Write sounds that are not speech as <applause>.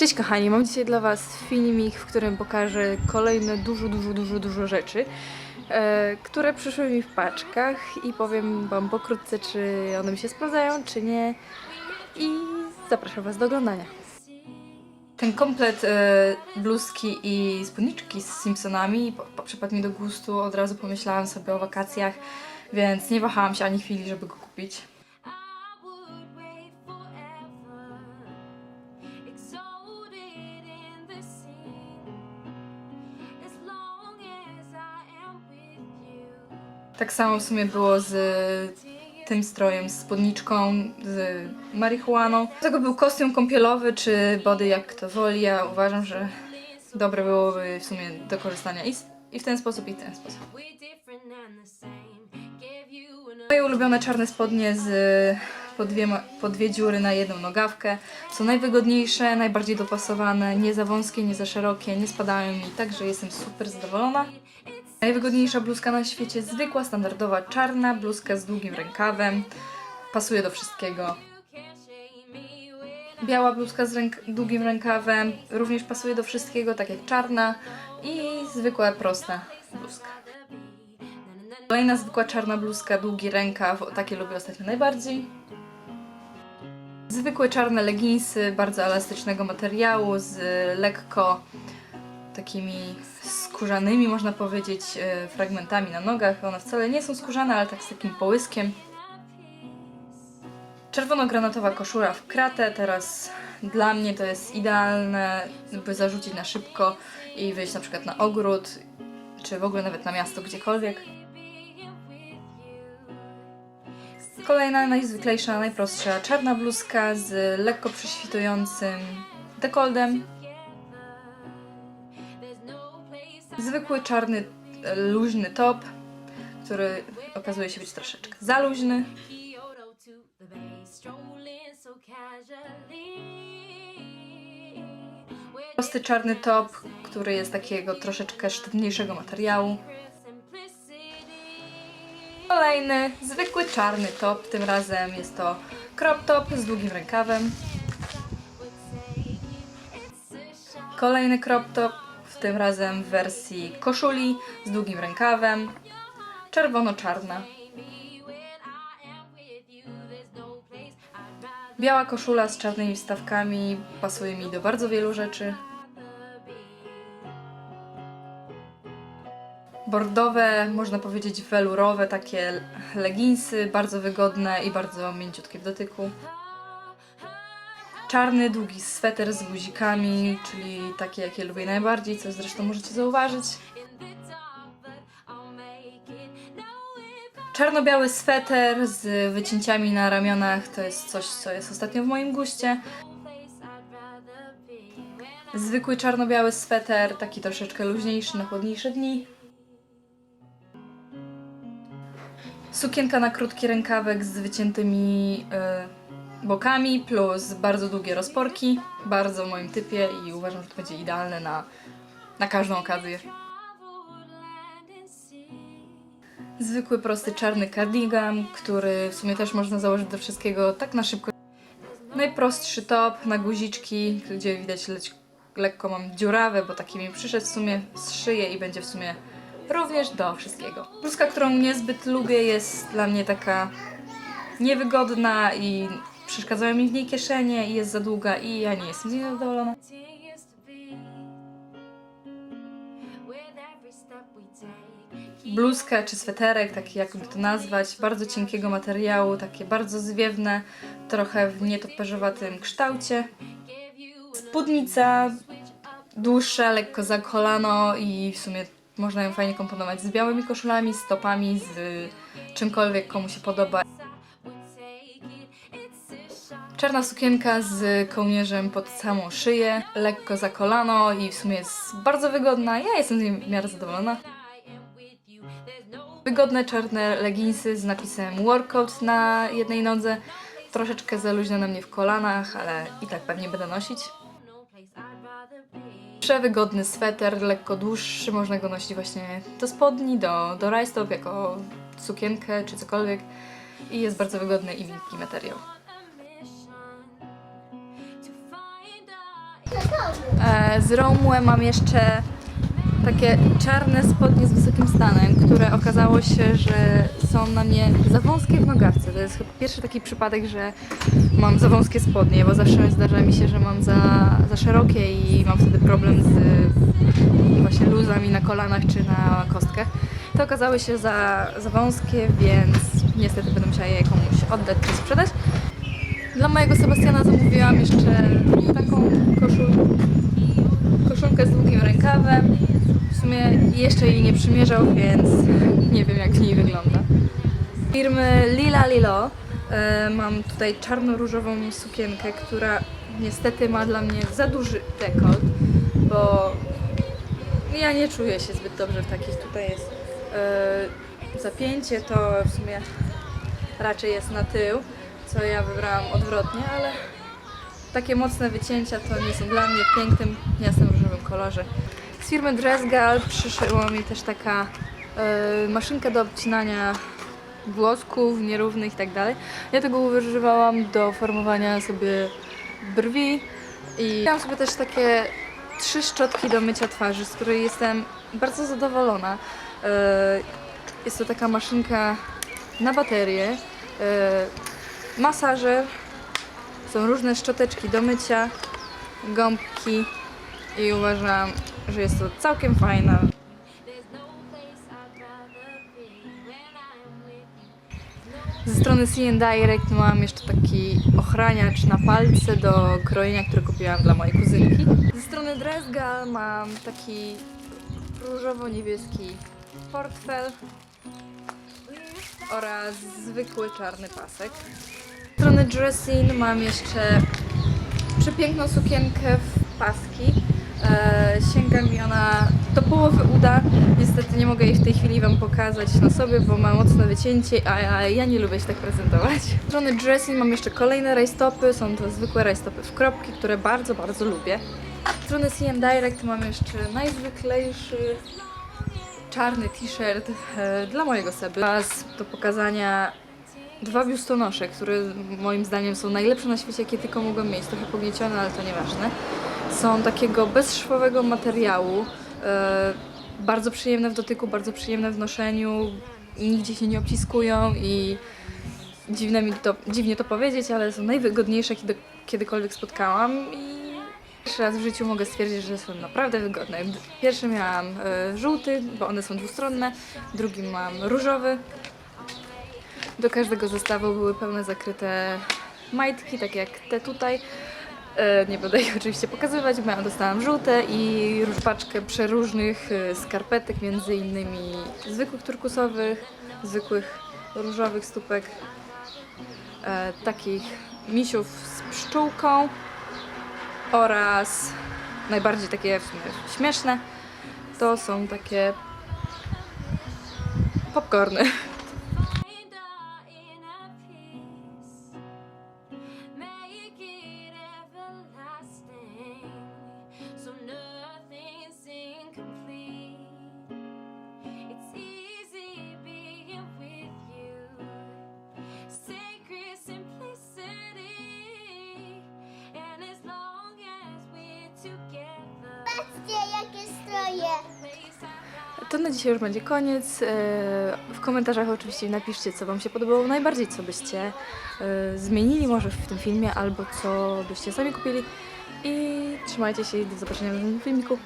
Cześć kochani, mam dzisiaj dla Was filmik, w którym pokażę kolejne dużo, dużo, dużo, dużo rzeczy, e, które przyszły mi w paczkach i powiem Wam pokrótce, czy one mi się sprawdzają, czy nie i zapraszam Was do oglądania. Ten komplet e, bluzki i spódniczki z Simpsonami po, po, przypadł mi do gustu, od razu pomyślałam sobie o wakacjach, więc nie wahałam się ani chwili, żeby go kupić. Tak samo w sumie było z tym strojem, z spódniczką, z marihuaną. Do tego był kostium kąpielowy czy body, jak kto woli. Ja uważam, że dobre byłoby w sumie do korzystania i, i w ten sposób, i w ten sposób. Moje ulubione czarne spodnie z po dwie, po dwie dziury na jedną nogawkę. Są najwygodniejsze, najbardziej dopasowane, nie za wąskie, nie za szerokie, nie spadają mi, także jestem super zadowolona. Najwygodniejsza bluzka na świecie, zwykła, standardowa, czarna bluzka z długim rękawem. Pasuje do wszystkiego. Biała bluzka z ręk- długim rękawem również pasuje do wszystkiego, tak jak czarna i zwykła, prosta bluzka. Kolejna zwykła czarna bluzka, długi rękaw, takie lubię ostatnio najbardziej. Zwykłe czarne leginsy, bardzo elastycznego materiału, z lekko takimi skórzanymi, można powiedzieć, e, fragmentami na nogach. One wcale nie są skórzane, ale tak z takim połyskiem. Czerwono-granatowa koszula w kratę, teraz dla mnie to jest idealne, by zarzucić na szybko i wyjść na przykład na ogród, czy w ogóle nawet na miasto, gdziekolwiek. Kolejna, najzwyklejsza, najprostsza, czarna bluzka z lekko prześwitującym dekoldem. Zwykły czarny, e, luźny top, który okazuje się być troszeczkę za luźny. Prosty czarny top, który jest takiego troszeczkę sztywniejszego materiału. Kolejny, zwykły czarny top, tym razem jest to crop top z długim rękawem. Kolejny crop top, tym razem w wersji koszuli z długim rękawem. Czerwono-czarna. No Biała koszula z czarnymi wstawkami pasuje mi do bardzo wielu rzeczy. Bordowe, można powiedzieć welurowe, takie leginsy, bardzo wygodne i bardzo mięciutkie w dotyku. Czarny, długi sweter z guzikami, czyli takie, jakie lubię najbardziej, co zresztą możecie zauważyć. No, Czarno-biały sweter z wycięciami na ramionach to jest coś, co jest ostatnio w moim guście. Zwykły czarno-biały sweter, taki troszeczkę luźniejszy na chłodniejsze dni. Sukienka na krótki rękawek z wyciętymi e, bokami plus bardzo długie rozporki. Bardzo w moim typie i uważam, że to będzie idealne na, na każdą okazję. Zwykły, prosty czarny cardigan, który w sumie też można założyć do wszystkiego tak na szybko. Najprostszy top na guziczki, gdzie widać leć, lekko mam dziurawe, bo taki mi przyszedł w sumie z szyję i będzie w sumie również do wszystkiego. Bluzka, którą niezbyt lubię, jest dla mnie taka niewygodna i przeszkadzają mi w niej kieszenie i jest za długa i ja nie jestem z niej zadowolona. bluzkę czy sweterek, taki jakby to nazwać, bardzo cienkiego materiału, takie bardzo zwiewne, trochę w nietoperzowatym kształcie. Spódnica dłuższa, lekko za kolano i w sumie można ją fajnie komponować z białymi koszulami, z topami, z czymkolwiek komu się podoba. Czarna sukienka z kołnierzem pod samą szyję, lekko za kolano i w sumie jest bardzo wygodna. Ja jestem z niej w miarę zadowolona. Wygodne czarne leginsy z napisem workout na jednej nodze. Troszeczkę za luźne na mnie w kolanach, ale i tak pewnie będę nosić. no. Przewygodny sweter, lekko dłuższy, można go nosić właśnie do spodni, do, do rajstop, jako sukienkę czy cokolwiek. I jest bardzo wygodny i miękki materiał. Z Romue mam jeszcze takie czarne spodnie z wysokim stanem, które okazało się, że są na mnie za wąskie w nogawce. To jest chyba pierwszy taki przypadek, że mam za wąskie spodnie, bo zawsze zdarza mi się, że mam za, za szerokie i mam wtedy problem z właśnie luzami na kolanach czy na kostkach. To okazały się za, za wąskie, więc niestety będę musiała je komuś oddać czy sprzedać. Dla mojego Sebastiana zamówiłam jeszcze taką koszulkę koszulkę z długim rękawem. W sumie jeszcze jej nie przymierzał, więc nie wiem jak w niej wygląda. Firmy Lila Lilo e, mam tutaj czarno-różową sukienkę, która niestety ma dla mnie za duży dekolt, bo ja nie czuję się zbyt dobrze w takich. Tutaj jest e, zapięcie, to w sumie raczej jest na tył, co ja wybrałam odwrotnie, ale takie mocne wycięcia to nie są dla mnie pięknym, jasnym, różowym kolorze. Z firmy Dressgal przyszła mi też taka e, maszynka do obcinania włosków nierównych i tak dalej. Ja tego używałam do formowania sobie brwi i miałam sobie też takie trzy szczotki do mycia twarzy, z której jestem bardzo zadowolona. E, jest to taka maszynka na baterię, e, masażer, są różne szczoteczki do mycia, gąbki i uważam, że jest to całkiem you. Ze strony CN Direct mam jeszcze taki ochraniacz na palce do krojenia, który kupiłam dla mojej kuzynki. Ze strony Dressgal mam taki różowo-niebieski portfel oraz zwykły czarny pasek. Strony Dressin mam jeszcze przepiękną sukienkę w paski. E, sięga mi ona do połowy uda. Niestety nie mogę jej w tej chwili Wam pokazać na sobie, bo ma mocne wycięcie, a, a ja nie lubię się tak prezentować. <laughs> Z strony Dressin mam jeszcze kolejne rajstopy. Są to zwykłe rajstopy w kropki, które bardzo, bardzo lubię. Z strony CM Direct mam jeszcze najzwyklejszy czarny t-shirt e, dla mojego Seby. Oraz do pokazania dwa biustonosze, które moim zdaniem są najlepsze na świecie, jakie tylko mogą mieć. Trochę pogniecione, ale to nieważne. Są takiego bezszwowego materiału. E, bardzo przyjemne w dotyku, bardzo przyjemne w noszeniu. Nigdzie się nie obciskują i dziwne mi to, dziwnie to powiedzieć, ale są najwygodniejsze, kiedy, kiedykolwiek spotkałam i Pierwszy raz w życiu mogę stwierdzić, że są naprawdę wygodne. Pierwszy miałam e, żółty, bo one są dwustronne, drugi mam różowy. Do każdego zestawu były pełne zakryte majtki, tak jak te tutaj. E, Nie będę ich oczywiście pokazywać, bo ja dostałam żółte i paczkę przeróżnych e, skarpetek, między innymi zwykłych turkusowych, zwykłych różowych stópek, e, takich misiów z pszczółką oraz najbardziej takie śmieszne to są takie popcorny. To na dzisiaj już będzie koniec. E, W komentarzach oczywiście napiszcie, co Wam się podobało najbardziej, co byście e, zmienili może w tym filmie, albo co byście sami kupili. I trzymajcie się i do zobaczenia w następnym filmiku.